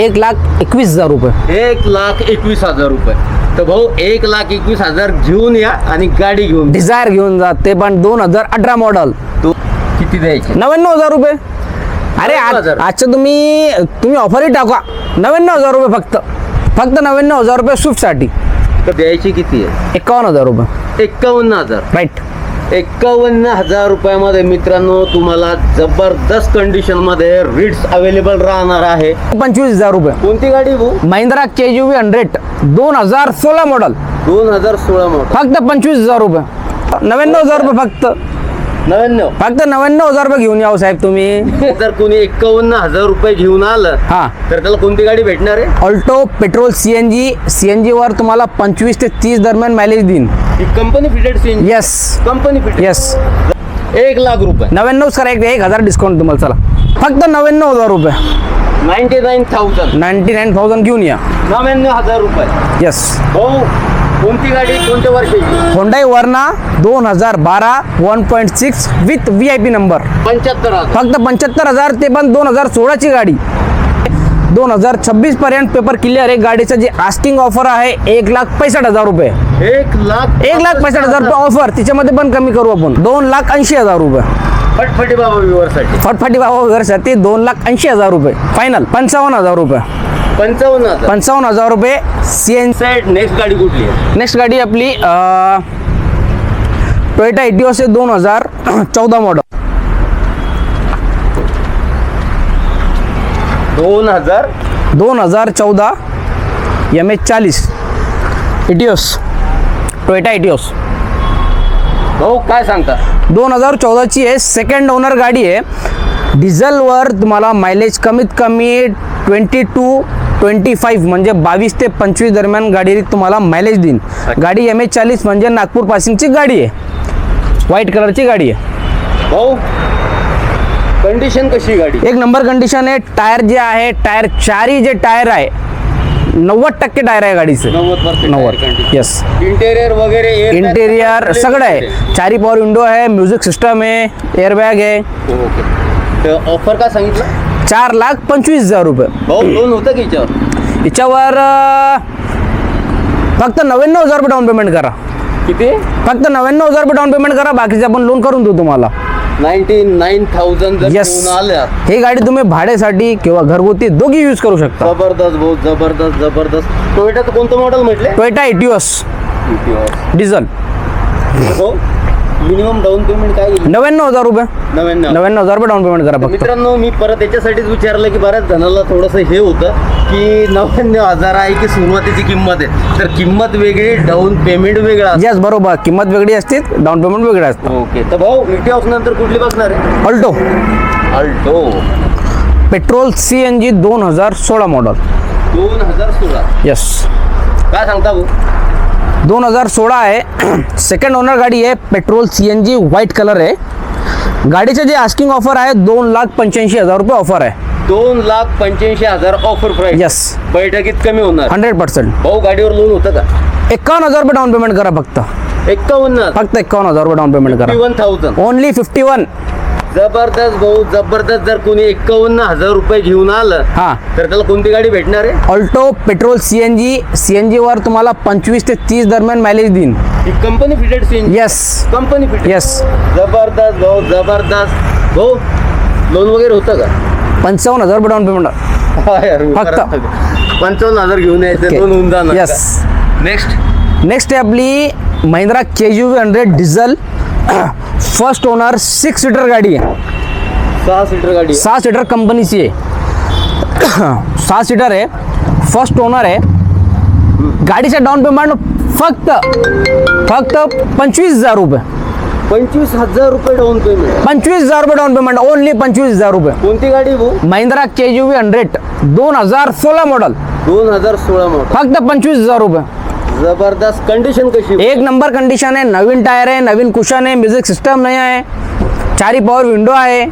एक लाख एकवीस हजार रुपये. एक लाख एकवीस हजार रुपये. तर भाऊ एक लाख एकवीस हजार घेऊन या आणि गाडी घेऊन. डिझायर घेऊन जा. ते पण दोन हजार अठरा मॉडल तो किती द्यायचे? नव्याण्णव हजार रुपये. अरे आज- हजार. आजचं तुम्ही तुम्ही ऑफरही टाका नव्याण्णव हजार रुपये फक्त. फक्त नव्याण्णव हजार रुपये स्विफ्टसाठी तर द्यायची किती आहे? एकावन्न हजार रुपये. एक्कावन्न हजार. राईट एक्कावन्न हजार रुपयामध्ये मित्रांनो तुम्हाला जबरदस्त कंडिशनमध्ये रिट्स अवेलेबल राहणार आहे. पंचवीस हजार रुपये. कोणती गाडी भाऊ? Mahindra K U V hundred दोन हजार सोळा मॉडल दोन हजार सोळा मॉडेल फक्त पंचवीस हजार रुपये. नव्याण्णव हजार रुपये फक्त. नव्याण्णव. फक्त नव्याण्णव हजार रुपये घेऊन यावं साहेब तुम्ही. जर कोणी एक्कावन्न हजार रुपये घेऊन आलं हा. तर त्याला कोणती गाडी भेटणार आहे? Alto petrol C N G C N जीवर तुम्हाला पंचवीस ते तीस दरम्यान मायलेज देईन. ही कंपनी फिटेड सीन येस कंपनी फिटेड येस एक लाख रुपये. नव्याण्णवच करा एक एक हजार डिस्काउंट तुम्हाला चला. फक्त नव्याण्णव हजार रुपये. Ninety nine thousand ninety nine thousand घेऊन या. नव्याण्णव हजार रुपये. येस भाऊ कोणती गाडी? कोणत्या वर्षाची? होंडाई वर्ना दोन हजार बारा one point six with V I P number पंच्याहत्तर फक्त पंच्याहत्तर हजार ते पण दोन हजार सोळाची गाडी. दोन हजार छब्बीस पर्यंत पेपर क्लिअर आहे. गाडीचं जे आस्किंग ऑफर आहे एक लाख पैसष्ट हजार रुपये. एक लाख एक लाख पैसष्ट हजार रुपये ऑफर तिच्यामध्ये पण कमी करू आपण. दोन लाख ऐंशी हजार रुपये. फटफटी बाबा व्ह्युअरसाठी फटफटी बाबा वगैरेसाठी दोन लाख ऐंशी हजार रुपये. फायनल पंचावन्न हजार रुपये. पंचावन्न हजार. पंचावन्न हजार रुपये सी एन नेक्स्ट गाडी कुठली नेक्स्ट गाडी आपली टोयोटा एटिओस दोन हजार चौदा मॉडल दोन हजार दोन हजार चौदा एम एच चाळीस. इटिओस टोयोटा इटिओस भाऊ काय सांगता? दोन हजार चौदाची आहे. सेकंड ओनर गाडी आहे. डिझेलवर तुम्हाला मायलेज कमीत कमी ट्वेंटी टू ट्वेंटी फाईव्ह म्हणजे बावीस ते पंचवीस दरम्यान गाडी तुम्हाला मायलेज देईन. गाडी एम एच चाळीस म्हणजे नागपूर पासिंगची गाडी आहे. व्हाईट कलरची गाडी आहे. भाऊ कंडिशन कशी गाडी? एक नंबर कंडिशन आहे. टायर जे आहे टायर चारही जे टायर आहे नव्वद टक्के टायर आहे गाडीचे. नव्वद नव्वद. येस इंटेरियर वगैरे इंटेरियर सगळं आहे. चारी पॉवर विंडो आहे म्युझिक सिस्टम आहे एअरबॅग आहे. ओके तर ऑफर काय सांगितलं? चार लाख पंचवीस हजार रुपये. भाऊ लोन होतं की याच्यावर? अं, फक्त नव्याण्णव हजार रुपये डाऊन पेमेंट करा. किती? फक्त नव्याण्णव हजार रुपये डाऊन पेमेंट करा बाकीचे आपण लोन करून देऊ तुम्हाला. नाईन्टी नाईन थाउजंड जर येस घेऊन आल्या. ही गाडी तुम्ही भाड्यासाठी किंवा घरगुती दोघी यूज करू शकता. जबरदस्त भाऊ जबरदस्त जबरदस्त. टोयोटाचं कोणतं मॉडेल म्हटले? टोयोटा एटिओस डिझल भाऊ मिनिमम डाऊन पेमेंट काय नव्याण्णव हजार रुपये. नव्याण्णव. नव्याण्णव हजार रुपये डाऊन पेमेंट करा फक्त. मित्रांनो मी परत याच्यासाठीच विचारलं की बऱ्याच जणाला थोडंसं हे होतं की नव्याण्णव हजार आहे की सुरुवातीची किंमत आहे? तर किंमत वेगळी डाऊन पेमेंट वेगळा येस बरोबर. किंमत वेगळी असते डाऊन पेमेंट वेगळं असतं. ओके तर भाऊ मिठी हाऊस नंतर कुठली बसणार आहे? Alto Alto petrol C N G दोन हजार सोळा मॉडल दोन हजार सोळा. येस काय सांगता भाऊ? दोन हजार सोळा आहे. सेकंड ओनर गाडी आहे. Petrol C N G white colour आहे. गाडीचे जे आस्किंग ऑफर आहे दोन लाख पंच्याऐंशी हजार रुपये ऑफर आहे. दोन लाख पंच्याऐंशी हजार ऑफर प्राइस Yes. बैठकीत कमी होणार. Hundred percent. भाऊ गाडीवर लोन होतं का? एकावन्न हजार रुपये डाऊन पेमेंट करा फक्त. एक्कावन्न फक्त एकावन्न हजार रुपये डाऊन पेमेंट करा. One thousand only fifty one जबरदस्त भाऊ जबरदस्त जर कोणी एक्कावन्न हजार रुपये घेऊन आलं हां. तर त्याला कोणती गाडी भेटणार आहे? Alto petrol C N G C N जीवर तुम्हाला पंचवीस ते तीस दरम्यान मायलेज देईन. ही कंपनी फिटेड सीन येस कंपनी फिटेड येस जबरदस्त भाऊ जबरदस्त. भाऊ लोन वगैरे होतं का? पंचावन्न हजार डाऊन पेमेंट यार, फक्त. पंचावन्न हजार घेऊन यायचे दोन होऊन जाणार Yes. नेक्स्ट नेक्स्ट आहे आपली Mahindra K U hundred diesel first owner six seater गाडी आहे सहा सीटर गाडी. सहा सीटर कंपनीची आहे सहा सीटर आहे फर्स्ट ओनर आहे गाडीचं डाऊन पेमेंट फक्त फक्त पंचवीस हजार रुपये पंचवीस हजार रुपये डाऊन पेमेंट पंचवीस हजार रुपये डाऊन पेमेंट ओनली पंचवीस हजार रुपये कोणती गाडी भाऊ? Mahindra K U V hundred दोन हजार सोळा मॉडल दोन हजार सोळा मॉडेल फक्त पंचवीस हजार रुपये जबरदस्त कंडिशन कशी एक नंबर कंडिशन आहे नवीन टायर आहे नवीन कुशन आहे म्युझिक सिस्टम नाही आहे चारी पॉवर विंडो आहे.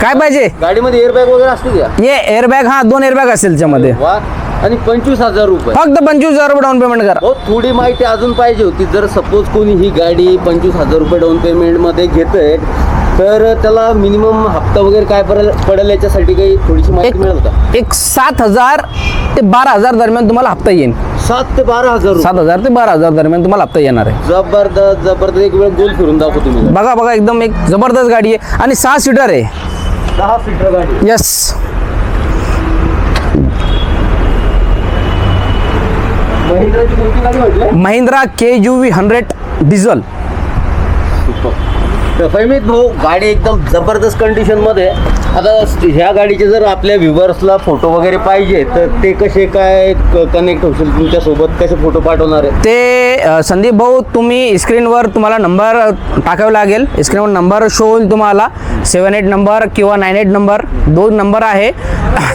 काय पाहिजे? गाडीमध्ये एअरबॅग वगैरे असते का ये एअरबॅग हा दोन एअरबॅग असेल त्याच्यामध्ये वा. आणि पंचवीस हजार रुपये. फक्त पंचवीस हजार रुपये डाऊन पेमेंट करा. हो थोडी माहिती अजून पाहिजे होती. जर सपोज कोणी ही गाडी पंचवीस हजार रुपये डाऊन पेमेंटमध्ये घेतंय तर त्याला मिनिमम हप्ता वगैरे काय पडेल पडेल याच्यासाठी काही थोडीशी माहिती मिळेल का? एक एक सात हजार ते बारा हजार दरम्यान तुम्हाला हप्ता येईल सात ते बारा हजार रुपये. सात हजार ते बारा हजार दरम्यान तुम्हाला हप्ता येणार आहे. जबरदस्त जबरदस्त. एक वेळ गोल फिरून दाखव तुम्ही बघा बघा एकदम एक जबरदस्त गाडी आहे. आणि सहा सीटर आहे. दहा सीटर गाडी यस महिंद्राची कोणती गाडी म्हटलं Mahindra K U V hundred diesel तर फैमीत भाऊ गाडी एकदम जबरदस्त कंडिशनमध्ये. आहे. आता ह्या गाडीचे जर आपल्या व्ह्युअर्सला फोटो वगैरे पाहिजे तर ते कसे काय कनेक्ट होतील? तुमच्यासोबत कसे फोटो पाठवणार आहे ते संदीप भाऊ तुम्ही स्क्रीनवर तुम्हाला नंबर टाकावे लागेल. स्क्रीनवर नंबर शो होईल तुम्हाला. सेवन एट नंबर किंवा नाईन एट नंबर दोन नंबर आहे.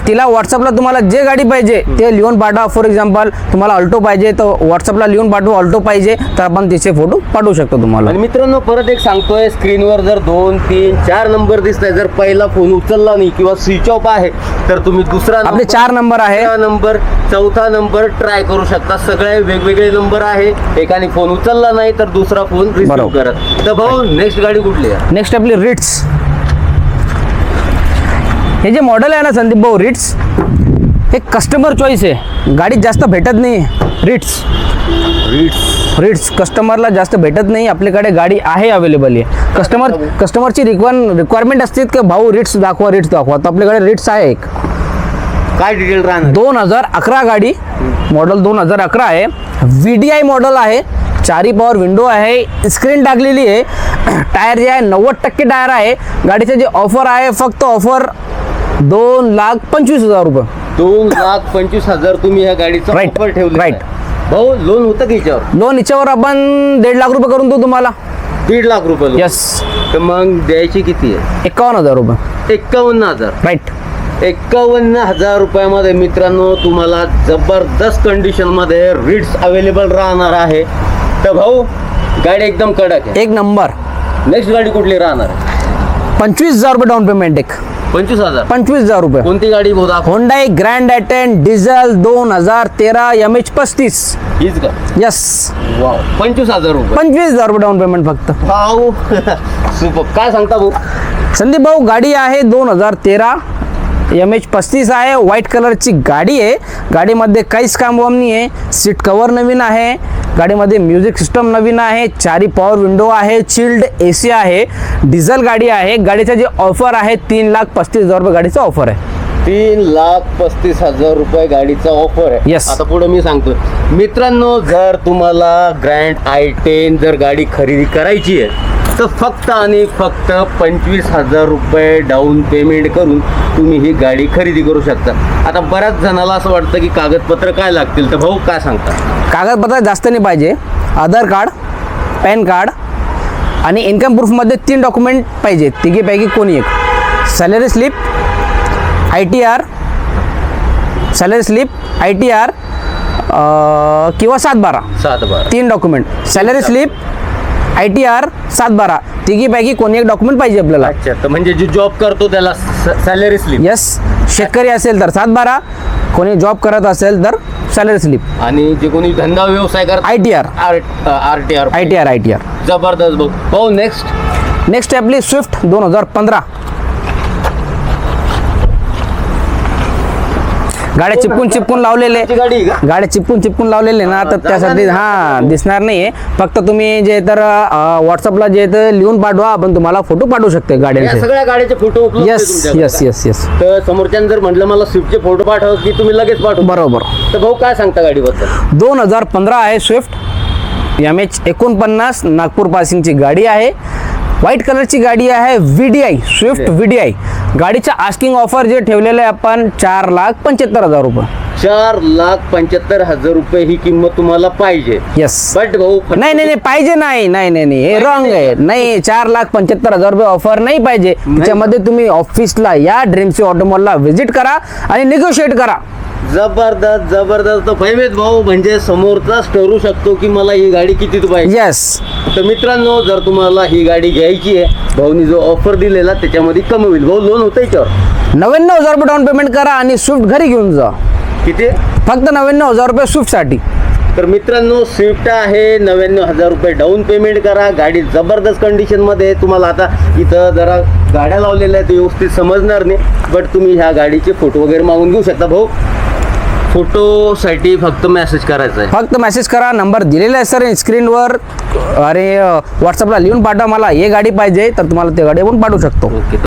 तिला व्हॉट्सअपला तुम्हाला जे गाडी पाहिजे ते लिहून पाठवा. फॉर एक्झाम्पल तुम्हाला अल्टो पाहिजे तर व्हॉट्सअपला लिहून पाठवा अल्टो पाहिजे तर आपण तिचे फोटो पाठवू शकतो तुम्हाला. मित्रांनो परत एक सांगतोय स्क्रीनवर जर दोन तीन चार नंबर दिसत आहे जर पहिला फोन उचलला नाही किंवा स्विच ऑफ आहे तर तुम्ही दुसरा आपले चार नंबर आहे नंबर चौथा नंबर ट्राय करू शकता. सगळे वेगवेगळे नंबर आहे. एकाने फोन उचलला नाही तर दुसरा फोन रिसिव्ह. करत. तर भाऊ नेक्स्ट गाडी कुठली आहे? नेक्स्ट आपली रिट्स हे जे मॉडेल आहे ना संदीप भाऊ रिट्स हे कस्टमर चॉईस आहे. गाडीत जास्त भेटत नाही रिट्स रिट्स कस्टमरला जास्त भेटत नाही. आपल्याकडे गाडी आहे अवेलेबल आहे. कस्टमर कस्टमरची रिक्वायर रिक्वायरमेंट असते की भाऊ रिट्स दाखवा रिट्स दाखवा. तर आपल्याकडे रिट्स आहे एक. काय डिटेल राहणार? दोन हजार अकरा गाडी. मॉडेल दोन हजार अकरा आहे. व्ही डी आय मॉडेल आहे. चारी पॉवर विंडो आहे. स्क्रीन टाकलेली आहे. टायर जे आहे नव्वद टक्के टायर आहे. गाडीचे जे ऑफर आहे फक्त ऑफर दोन लाख पंचवीस हजार रुपये. दोन लाख पंचवीस हजार तुम्ही ह्या गाडीचा Right, ऑफर ठेवले right. भाऊ लोन होतं की याच्यावर? लोन याच्यावर आपण दीड लाख रुपये करून देऊ तुम्हाला. दीड लाख रुपये loan. यस तर मग द्यायची किती आहे? एकावन्न हजार रुपये. एक्कावन्न हजार. राईट एक्कावन्न हजार रुपयामध्ये मित्रांनो तुम्हाला जबरदस्त कंडिशनमध्ये रिट्स अवेलेबल राहणार आहे. तर भाऊ गाडी एकदम कडक आहे. एक नंबर. नेक्स्ट गाडी कुठली राहणार आहे? पंचवीस हजार रुपये डाऊन पेमेंट एक. पंचवीस हजार. पंचवीस हजार रुपये. कोणती गाडी भाऊ दाखव. होंडाई ग्रँड ॲटेन डिझेल दोन हजार तेरा एम एच पस्तीस. हीच का? यस वाव पंचवीस हजार रुपये. पंचवीस हजार रुपये डाऊन पेमेंट फक्त. भाऊ सुपर काय सांगता भाऊ? संदीप भाऊ गाडी आहे दोन हजार तेरा. एम एच पस्तीस आहे. व्हाईट कलरची गाडी आहे. गाडीमध्ये काहीच काम वाम नाही आहे सीट कवर नवीन आहे. गाडीमध्ये म्युझिक सिस्टम नवीन आहे. चारी पॉवर विंडो आहे. चिल्ड ए सी आहे. डिझेल गाडी आहे. गाडीचं जे ऑफर आहे तीन लाख पस्तीस हजार रुपये गाडीचं ऑफर आहे. तीन लाख पस्तीस हजार रुपये गाडीचा ऑफर आहे. Yes. आता पुढे मी सांगतो मित्रांनो जर तुम्हाला ग्रँड आय टेन जर गाडी खरेदी करायची आहे तर फक्त आणि फक्त पंचवीस हजार रुपये डाऊन पेमेंट करून तुम्ही ही गाडी खरेदी करू शकता. आता बऱ्याच जणाला असं वाटतं की कागदपत्र काय लागतील तर भाऊ काय सांगता? कागदपत्र जास्त नाही पाहिजे. आधार कार्ड पॅन कार्ड आणि इन्कम प्रूफमध्ये तीन डॉक्युमेंट पाहिजे. तिघीपैकी कोणी एक. Salary slip I T R salary slip I T R किंवा सात बारा सात बार तीन document salary slip I T R सात बारा तिघीपैकी कोणी एक डॉक्युमेंट पाहिजे आपल्याला. अच्छा तर म्हणजे जो जॉब करतो त्याला सॅलरी स्लिप यस शेतकरी असेल तर सात बारा कोणी जॉब करत असेल तर सॅलरी स्लिप आणि जे कोणी धंदा व्यवसाय करतात I T R. R T R. I T R I T R. जबरदस्त भाऊ भाऊ नेक्स्ट नेक्स्ट आपली स्विफ्ट दोन हजार पंधरा. गाड्या चिपकून चिपकून लावलेले. गाड्या चिपकून चिपकून लावलेले ना तर त्यासाठी नाही. हा दिसणार नाहीये. फक्त तुम्ही जे तर व्हॉट्सअपला जे तर लिहून पाठवा आपण तुम्हाला फोटो पाठवू शकतो गाड्यांचे. सगळ्या गाडीचे photo yes yes? Yes yes तर समोरच्यानं जर म्हटलं मला स्विफ्टचे फोटो पाठव की तुम्ही लगेच पाठव? बरोबर. तर भाऊ काय सांगता गाडीबद्दल? दोन हजार पंधरा आहे स्विफ्ट एम एच एकोणपन्नास नागपूर पासिंगची गाडी आहे. व्हाईट कलरची गाडी आहे V D I Swift V D I गाडीच्या आस्किंग ऑफर जे ठेवलेले आहे आपण चार लाख पंच्याहत्तर हजार रुपये. चार लाख पंच्याहत्तर हजार रुपये ही किंमत तुम्हाला पाहिजे. येस बट भाऊ नाही नाही नाही पाहिजे नाही नाही नाही नाही हे रॉंग आहे. नाही. चार लाख पंच्याहत्तर हजार रुपये ऑफर नाही पाहिजे. त्याच्यामध्ये तुम्ही ऑफिसला या ड्रीमसी ऑटोमॉलला व्हिजिट करा आणि निगोशिएट करा. जबरदस्त जबरदस्त. फैमेत भाऊ म्हणजे समोरचाच ठरू शकतो की मला ही गाडी किती पाहिजे? येस तर मित्रांनो जर तुम्हाला ही गाडी घ्यायची आहे भाऊनी जो ऑफर दिलेला त्याच्यामध्ये कमी होईल. भाऊ लोन होतं याच्यावर नव्याण्णव हजार रुपये डाऊन पेमेंट करा आणि स्विफ्ट घरी घेऊन जा. किती? फक्त नव्याण्णव हजार रुपये स्विफ्टसाठी तर मित्रांनो स्विफ्ट आहे नव्याण्णव हजार रुपये डाऊन पेमेंट करा. गाडी जबरदस्त कंडिशनमध्ये आहे. तुम्हाला आता इथं जरा गाड्या लावलेल्या आहेत व्यवस्थित समजणार नाही. बट तुम्ही ह्या गाडीचे फोटो वगैरे मागून घेऊ शकता भाऊ. फोटोसाठी फक्त मेसेज करायचा आहे. फक्त मेसेज करा नंबर दिलेला आहे सर स्क्रीनवर अरे व्हॉट्सअपला लिहून पाठवा मला हे गाडी पाहिजे तर तुम्हाला ते गाडी पण पाठवू शकतो. ओके